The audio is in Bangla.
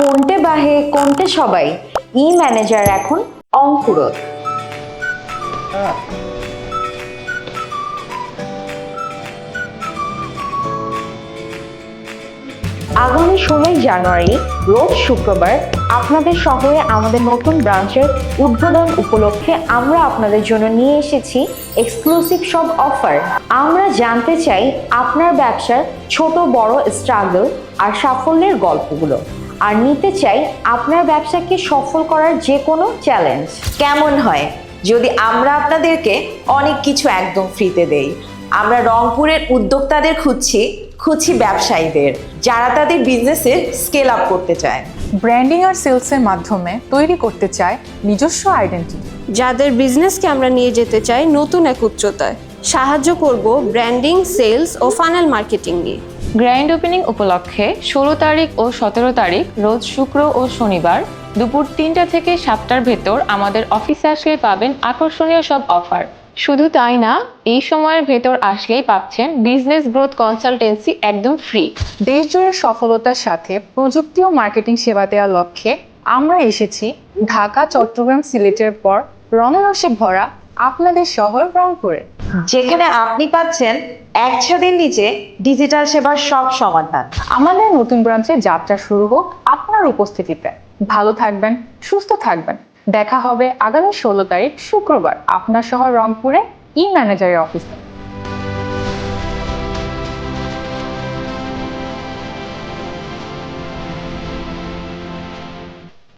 কোনটে বাহে, কোনটে সবাই? ই ম্যানেজার এখন অঙ্কুরত আগামী ষোলোই জানুয়ারি, রোজ শুক্রবার, আপনাদের শহরে আমাদের নতুন ব্রাঞ্চের উদ্বোধন উপলক্ষে আমরা আপনাদের জন্য নিয়ে এসেছি এক্সক্লুসিভ সব অফার আমরা জানতে চাই আপনার ব্যবসার ছোট বড় স্ট্রাগল আর সাফল্যের গল্পগুলো। আর নিতে চাই আপনার ব্যবসাকে সফল করার যে কোনো চ্যালেঞ্জ কেমন হয়? যদি আমরা আপনাদেরকে অনেক কিছু একদম ফ্রিতে দেই আমরা রংপুরের উদ্যোক্তাদের খুঁজছি খুঁজছি ব্যবসায়ীদের যারা তাদের বিজনেসে স্কেল আপ করতে চায়। ব্র্যান্ডিং আর সেলসের মাধ্যমে তৈরি করতে চায় নিজস্ব আইডেন্টিটি যাদের বিজনেসকে আমরা নিয়ে যেতে চাই নতুন এক উচ্চতায় সাহায্য করব ব্র্যান্ডিং সেলস ও ফানেল মার্কেটিং নিয়ে। গ্র্যান্ড ওপেনিং উপলক্ষে ষোলো তারিখ ও সতেরো তারিখ, রোজ শুক্র ও শনিবার দুপুর তিনটা থেকে সাতটার ভেতর আমাদের অফিসে আসলে পাবেন আকর্ষণীয় সব অফার। শুধু তাই না, এই সময়ের ভেতর আসলেই পাচ্ছেন বিজনেস গ্রোথ কনসালটেন্সি একদম ফ্রি। দেশ জুড়ে সফলতার সাথে প্রযুক্তি ও মার্কেটিং সেবা দেওয়ার লক্ষ্যে আমরা এসেছি ঢাকা, চট্টগ্রাম, সিলেটের পর রণরসে ভরা আপনাদের শহর রংপুরে যেখানে আপনি পাচ্ছেন একশো দিন নিচে ডিজিটাল সেবার সব সমাধান। আমাদের নতুন ব্রাঞ্চে যাত্রা শুরু হোক আপনার উপস্থিতিতে। ভালো থাকবেন সুস্থ থাকবেন। দেখা হবে আগামী ষোলো তারিখ শুক্রবার আপনার শহর রংপুরে ই ম্যানেজারের অফিসে